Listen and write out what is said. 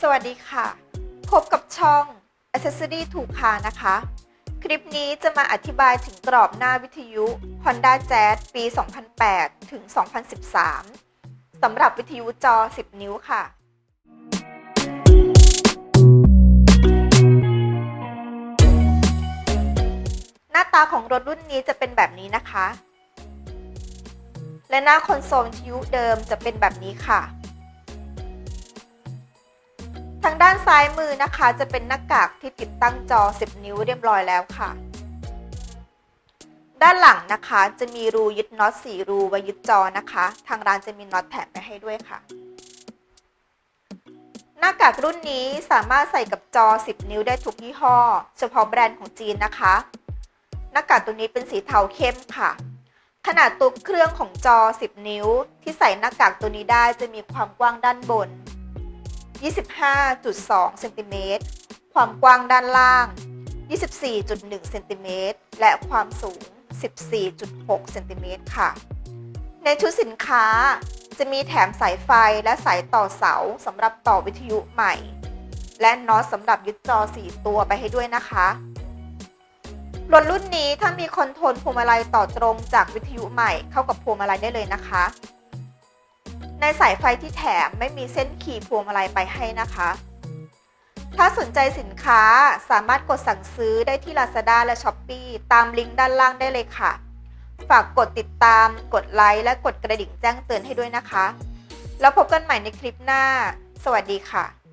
สวัสดีค่ะ พบกับช่อง Accessory ถูกคานะคะ คลิปนี้จะมาอธิบายถึงกรอบหน้าวิทยุ Honda Jazz ปี 2008 ถึง 2013 สำหรับวิทยุจอ 10 นิ้วค่ะ หน้าตาของรถรุ่นนี้จะเป็นแบบนี้นะคะ และหน้าคอนโซลวิทยุเดิมจะเป็นแบบนี้ค่ะางด้านซ้ายมือนะคะจะเป็นหน้ากากที่ติดตั้งจอ 10 นิ้วเรียบร้อยแล้วค่ะ ด้านหลังนะคะจะมีรูยึดน็อต4รูไว้ยึดจอนะคะ ทางร้านจะมีน็อตแถมไปให้ด้วยค่ะ หน้ากากรุ่นนี้สามารถใส่กับจอ 10 นิ้วได้ทุกยี่ห้อ เฉพาะแบรนด์ของจีนนะคะ หน้ากากตัวนี้เป็นสีเทาเข้มค่ะขนาดตัวเครื่องของจอ 10 นิ้ว ที่ใส่หน้ากากตัวนี้ได้จะมีความกว้างด้านบน 25.2 เซนติเมตร ความกว้างด้านล่าง 24.1 เซนติเมตร และความสูง 14.6 เซนติเมตรค่ะ ในชุดสินค้าจะมีแถมสายไฟและสายต่อเสาสำหรับต่อวิทยุใหม่ และน็อตสำหรับยึดจอ 4 ตัวไปให้ด้วยนะคะรถรุ่นนี้ถ้ามีคอนโทรลพวงมาลัยต่อตรงจากวิทยุใหม่เข้ากับพวงมาลัยได้เลยนะคะ ในสายไฟที่แถมไม่มีเส้นขีดพวงมาลัยไปให้นะคะ ถ้าสนใจสินค้าสามารถกดสั่งซื้อได้ที่ Lazada และ s h อ p e e ตามลิงก์ด้านล่างได้เลยค่ะ ฝากกดติดตาม กดไลค์และกดกระดิ่งแจ้งเตือนให้ด้วยนะคะ แล้วพบกันใหม่ในคลิปหน้า สวัสดีค่ะ